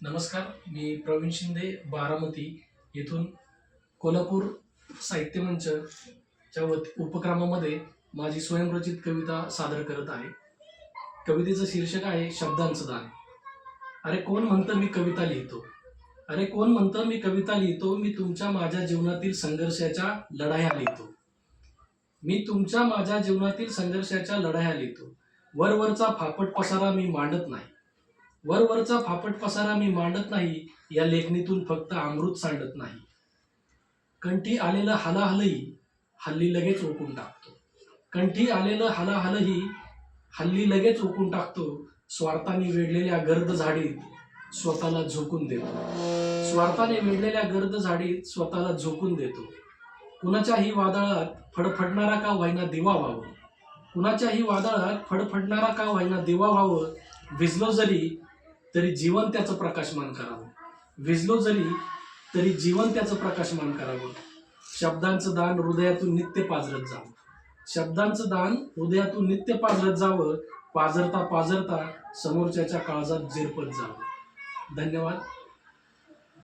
नमस्कार मी प्रवीण शिंदे बारामती येथून कोल्हापूर साहित्य मंचच्या वत उपक्रमामध्ये माझी स्वयंरचित कविता सादर करत आहे. कवितेचं शीर्षक आहे शब्दांचं दान. अरे कोण म्हणतं मी कविता लिहितो? अरे कोण म्हणतं मी कविता लिहितो? मी तुमच्या माझ्या जीवनातील संघर्षाच्या लढाया लिहितो. मी तुमच्या माझ्या जीवनातील संघर्षाच्या लढाया लिहितो. वरवरचा फापट पसारा मी मांडत नाही. वरवरचा फापट पसारा मी मांडत नाही या लेखणीतून फक्त अमृत सांडत नाही. कंठी आलेलं हलाहलही हल्ली लगेच ओकून टाकतो. कंठी आलेलं हलाहलही हल्ली लगेच ओकून टाकतो. स्वार्थाने वेढलेल्या गर्द झाडीत स्वतःला झोकून देतो. स्वार्थाने वेढलेल्या गर्द झाडीत स्वतःला झोकून देतो. कुणाच्याही वादळात फडफडणारा का व्हायना दिवा व्हावं? कुणाच्याही वादळात फडफडणारा का व्हायना दिवा व्हावं? भिजलो जरी तरी जीवन त्याचं प्रकाशमान करावं. विजलो जरी तरी जीवन त्याचं प्रकाशमान करावं. शब्दांचं दान हृदयातून नित्य पाजरत जावं. शब्दांचं दान हृदयातून नित्य पाजरत जावं पाजरता पाजरता समोरच्याच्या काळजात झिरपत जावं. धन्यवाद.